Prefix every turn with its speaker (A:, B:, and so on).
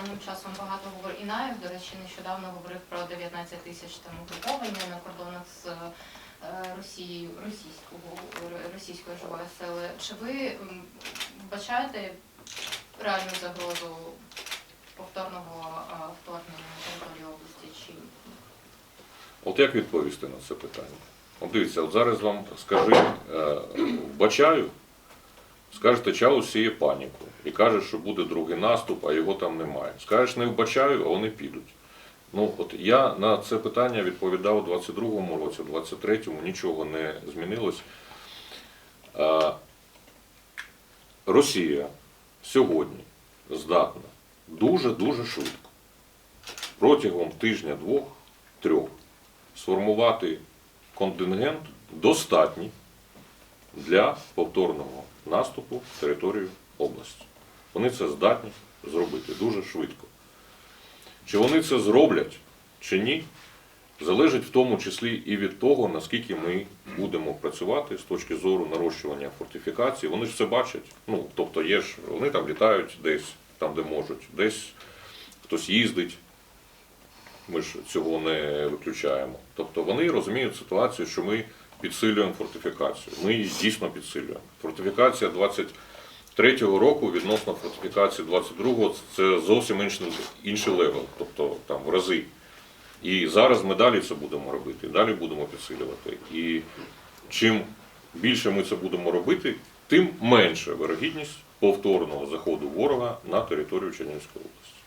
A: останнім часом багато говорить. І Наєв, до речі, нещодавно говорив про 19 тисяч там угруповання на кордонах з е, Росією, російського російської живої сили. Чи ви бачаєте реальну загрозу повторного е, вторгнення на територію області? Чи
B: От як відповісти на це питання? От дивіться, от зараз вам скажи, е, вбачаю, скажете, чау сіє паніку і каже, що буде другий наступ, а його там немає. Скажеш, не вбачаю, а вони підуть. Ну, от я на це питання відповідав у 22-му році, у 23-му нічого не змінилось. Росія сьогодні здатна дуже-дуже швидко протягом тижня-двох, трьох сформувати контингент достатній для повторного наступу в територію області. Вони це здатні зробити дуже швидко. Чи вони це зроблять, чи ні, залежить в тому числі і від того, наскільки ми будемо працювати з точки зору нарощування фортифікацій. Вони ж це бачать. Ну, тобто є ж, вони там літають десь, там, де можуть, десь хтось їздить. Ми ж цього не виключаємо. Тобто вони розуміють ситуацію, що ми підсилюємо фортифікацію. Ми її дійсно підсилюємо. Фортифікація 23-го року відносно фортифікації 22-го це зовсім інший, інший левел, тобто там в рази. І зараз ми далі це будемо робити, далі будемо підсилювати. І чим більше ми це будемо робити, тим менше вирогідність повторного заходу ворога на територію Чернігівської області.